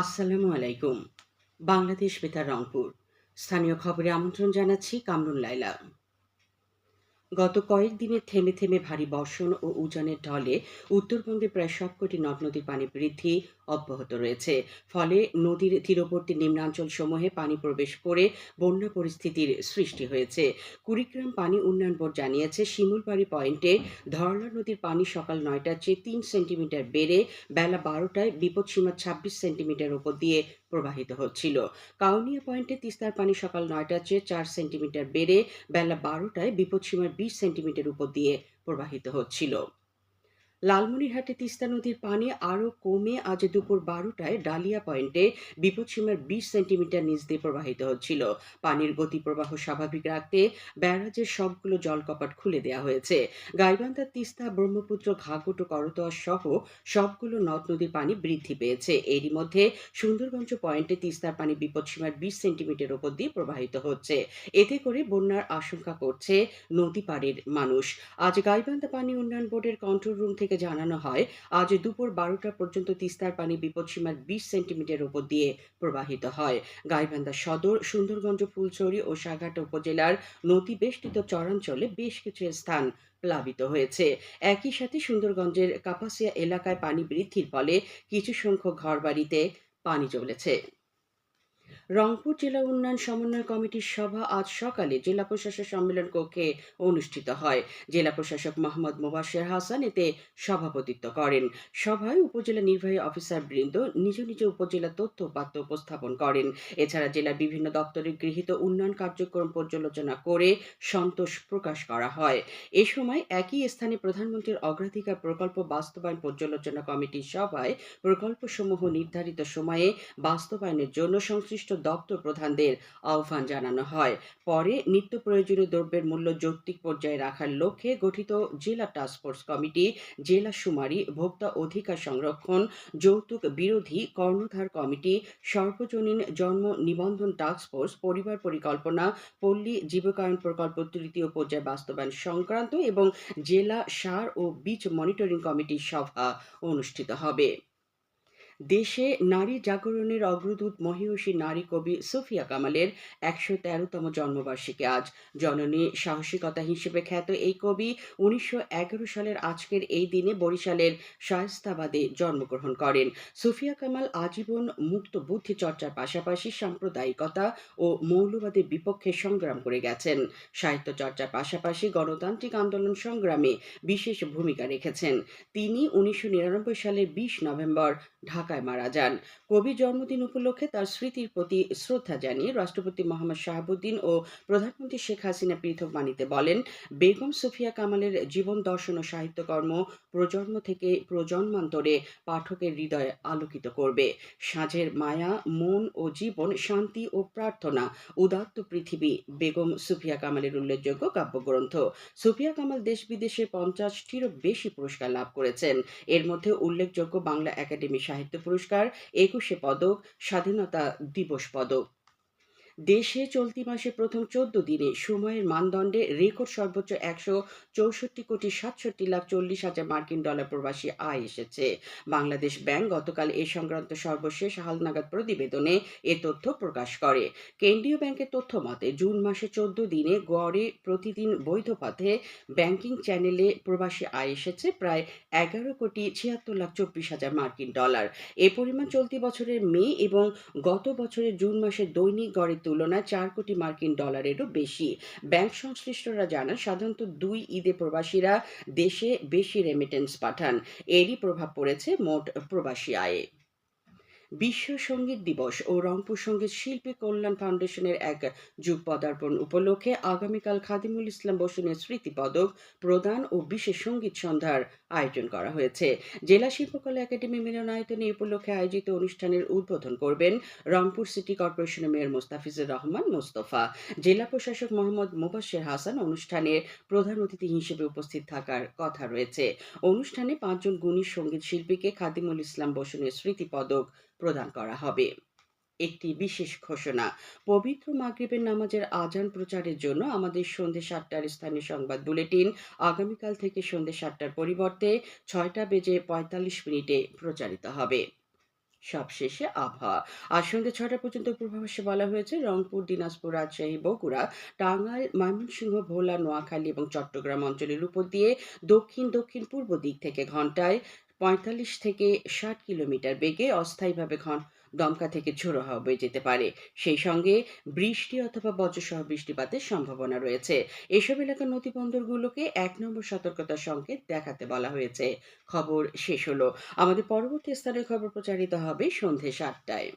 আসসালামু আলাইকুম। বাংলাদেশ বেতার রংপুর। স্থানীয় খবরে আমন্ত্রণ জানাচ্ছি কামরুল লাইলা। গত কয়েকদিনে থেমে থেমে ভারী বর্ষণ ও উজানের ঢলে উত্তরবঙ্গে প্রায় সবকটি নদ নদীর পানি বৃদ্ধি অব্যাহত রয়েছে। ফলে নদীর তীরবর্তী নিম্নাঞ্চল সমূহে পানি প্রবেশ করে বন্যা পরিস্থিতির সৃষ্টি হয়েছে। কুড়িগ্রাম পানি উন্নয়ন বোর্ড জানিয়েছে, শিমুলবাড়ি পয়েন্টে ধরলা নদীর পানি সকাল নয়টার চেয়ে তিন সেন্টিমিটার বেড়ে বেলা বারোটায় বিপদসীমা ছাব্বিশ সেন্টিমিটার উপর দিয়ে প্রবাহিত হচ্ছিল। কাউনিয়া পয়েন্টে তিস্তার পানি সকাল নয়টার চেয়ে চার সেন্টিমিটার বেড়ে বেলা বারোটায় বিপদসীমার বিশ সেন্টিমিটার উপর দিয়ে প্রবাহিত হচ্ছিল। লালমনিরহাটে তিস্তা নদীর পানি আরও কমে আজ দুপুর বারোটায় ডালিয়া পয়েন্টে বিপদসীমার বিশ সেন্টিমিটার নিচ দিয়ে প্রবাহিত হচ্ছিল। পানির গতি প্রবাহ স্বাভাবিক রাখতে ব্যারাজের সবগুলো জলকপাট খুলে দেওয়া হয়েছে। গাইবান্ধা, তিস্তা, ব্রহ্মপুত্র, ঘাঘট ও করতোয়া সহ সবগুলো নদ নদীর পানি বৃদ্ধি পেয়েছে। এরই মধ্যে সুন্দরগঞ্জ পয়েন্টে তিস্তার পানি বিপদসীমার বিশ সেন্টিমিটার ওপর দিয়ে প্রবাহিত হচ্ছে। এতে করে বন্যার আশঙ্কা করছে নদী পাড়ের মানুষ। আজ গাইবান্ধা পানি উন্নয়ন বোর্ডের কন্ট্রোল রুম থেকে জানানো হয়, আজ দুপুর বারোটা পর্যন্ত তিস্তার পানি বিপদসীমার বিশ সেন্টিমিটার উপর দিয়ে প্রবাহিত হয়। গাইবান্ধা সদর, সুন্দরগঞ্জ, ফুলছড়ি ও সাঘাট উপজেলার নদী বেষ্টিত চরাঞ্চলে বেশ কিছু স্থান প্লাবিত হয়েছে। একই সাথে সুন্দরগঞ্জের কাপাসিয়া এলাকায় পানি বৃদ্ধির ফলে কিছু সংখ্যক ঘরবাড়িতে পানি চলেছে রংপুর জেলা উন্নয়ন সমন্বয় কমিটির সভা আজ সকালে জেলা প্রশাসক সম্মেলন কক্ষে অনুষ্ঠিত হয়। জেলা প্রশাসক মোহাম্মদ মোবাশের হাসান এতে সভাপতিত্ব করেন। সভায় উপজেলা নির্বাহী অফিসার বৃন্দ নিজ নিজ উপজেলা তথ্য উপাত্ত উপস্থাপন করেন। এছাড়া জেলার বিভিন্ন দপ্তরে গৃহীত উন্নয়ন কার্যক্রম পর্যালোচনা করে সন্তোষ প্রকাশ করা হয়। এ সময় একই স্থানে প্রধানমন্ত্রীর অগ্রাধিকার প্রকল্প বাস্তবায়ন পর্যালোচনা কমিটির সভায় প্রকল্পসমূহ নির্ধারিত সময়ে বাস্তবায়নের জন্য সংশ্লিষ্ট দপ্তর প্রধানদের আহ্বান জানানো হয়। পরে নিত্য প্রয়োজনীয় দ্রব্যের মূল্য যৌক্তিক পর্যায়ে রাখার লক্ষ্যে গঠিত জেলা টাস্কফোর্স কমিটি, জেলা শুমারি, ভোক্তা অধিকার সংরক্ষণ, যৌতুক বিরোধী কর্ণধার কমিটি, সর্বজনীন জন্ম নিবন্ধন টাস্কফোর্স পরিবার পরিকল্পনা, পল্লী জীবিকায়ন প্রকল্প, তৃতীয় পর্যায়ে বাস্তবায়ন সংক্রান্ত এবং জেলা সার ও বীজ মনিটরিং কমিটির সভা অনুষ্ঠিত হবে। দেশে নারী জাগরণের অগ্রদূত মহিষী নারী কবি সুফিয়া কামালের একশো তেরোতম জন্মবার্ষিকী আজ। জননী সাহসিকতা হিসেবে খ্যাত এই কবি উনিশশো এগারো সালের আজকের এই দিনে বরিশালের শায়স্তাবাদে জন্মগ্রহণ করেন। সুফিয়া কামাল আজীবন মুক্ত বুদ্ধি চর্চার পাশাপাশি সাম্প্রদায়িকতা ও মৌলবাদের বিপক্ষে সংগ্রাম করে গেছেন। সাহিত্য চর্চার পাশাপাশি গণতান্ত্রিক আন্দোলন সংগ্রামে বিশেষ ভূমিকা রেখেছেন। তিনি উনিশশো নিরানব্বই সালের বিশ নভেম্বর ঢাকায় মারা যান। কবির জন্মদিন উপলক্ষে তার স্মৃতির প্রতি শ্রদ্ধা জানিয়ে রাষ্ট্রপতি মোহাম্মদ শাহাবুদ্দিন ও প্রধানমন্ত্রী শেখ হাসিনা পৃথক বাণীতে বলেন, বেগম সুফিয়া কামালের জীবন দর্শন ও সাহিত্যকর্ম প্রজন্ম থেকে প্রজন্মান্তরে পাঠকের হৃদয় আলোকিত করবে। সাঁঝের মায়া, মন ও জীবন, শান্তি ও প্রার্থনা, উদাত্ত পৃথিবী, বেগম সুফিয়া কামালের উল্লেখযোগ্য কাব্যগ্রন্থ। সুফিয়া কামাল দেশ বিদেশে পঞ্চাশটিরও বেশি পুরস্কার লাভ করেছেন। এর মধ্যে উল্লেখযোগ্য বাংলা একাডেমি সাহিত্য পুরস্কার একুশে পদক স্বাধীনতা দিবস পদক। দেশে চলতি মাসে প্রথম চোদ্দ দিনে সময়ের মানদণ্ডে রেকর্ড সর্বোচ্চ একশো চৌষট্টি কোটি সাতষট্টি লাখ চল্লিশ হাজার মার্কিন ডলার প্রবাসী আয় এসেছে। বাংলাদেশ ব্যাংক গতকাল এ সংক্রান্ত সর্বশেষ হালনাগাদ প্রতিবেদনে এ তথ্য প্রকাশ করে। কেন্দ্রীয় ব্যাংকের তথ্য মতে, জুন মাসে চোদ্দ দিনে গড়ে প্রতিদিন বৈধ পথে ব্যাংকিং চ্যানেলে প্রবাসী আয় এসেছে প্রায় এগারো কোটি ছিয়াত্তর লাখ চব্বিশ হাজার মার্কিন ডলার। এ পরিমাণ চলতি বছরের মে এবং গত বছরের জুন মাসে দৈনিক গড়ে তুলনায় চার কোটি মার্কিন ডলারেরও বেশি। ব্যাংক সংশ্লিষ্টরা জানান, সাধারণত দুই ঈদে প্রবাসীরা দেশে বেশি রেমিটেন্স পাঠান। এরই প্রভাব পড়েছে মোট প্রবাসী আয়ে। বিশ্ব সংগীত দিবস ও রংপুর সংগীত শিল্পী কল্যাণ ফাউন্ডেশনের এক যুগ পদার্পণ উপলক্ষে আগামীকাল খাদিমুল ইসলাম বসুনের স্মৃতি পদক প্রদান ও বিশেষ সংগীত সন্ধ্যার আয়োজন করা হয়েছে। জেলা শিল্পকলা একাডেমি মিলনায়তনে এই উপলক্ষে আয়োজিত অনুষ্ঠানের উদ্বোধন করবেন রংপুর সিটি কর্পোরেশনের মেয়র মোস্তাফিজুর রহমান মোস্তফা। জেলা প্রশাসক মোহাম্মদ মুবাশের হাসান অনুষ্ঠানের প্রধান অতিথি হিসেবে উপস্থিত থাকার কথা রয়েছে। অনুষ্ঠানে পাঁচজন গুণী সংগীত শিল্পীকে খাদিমুল ইসলাম বসুনের স্মৃতি পদক প্রদান করা হবে। একটি বিশেষ ঘোষণা, পবিত্র মাগরিবের নামাজের আজান প্রচারের জন্য আমাদের সন্ধ্যে সাতটার স্থানীয় সংবাদ বুলেটিন আগামীকাল থেকে সন্ধ্যে সাতটার পরিবর্তে ছয়টা বেজে পঁয়তাল্লিশ মিনিটে প্রচারিত হবে। সবশেষে আবহাওয়া, আজ সন্ধ্যে ছটা পর্যন্ত পূর্বাভাসে বলা হয়েছে, রংপুর, দিনাজপুর, রাজশাহী, বগুড়া, টাঙ্গাইল, ময়মনসিংহ, ভোলা, নোয়াখালী এবং চট্টগ্রাম অঞ্চলের উপর দিয়ে দক্ষিণ দক্ষিণ পূর্ব দিক থেকে ঘন্টায় পঁয়তাল্লিশ থেকে ষাট কিলোমিটার বেগে অস্থায়ীভাবে ঘন দমকা থেকে ঝোড়ো হাওয়া বয়ে যেতে পারে। সেই সঙ্গে বৃষ্টি অথবা বজ্রসহ বৃষ্টিপাতের সম্ভাবনা রয়েছে। এসব এলাকার নদীবন্দরগুলোকে এক নম্বর সতর্কতা সংকেত দেখাতে বলা হয়েছে। খবর শেষ হলো। আমাদের পরবর্তী স্থানের খবর প্রচারিত হবে সন্ধে সাতটায়।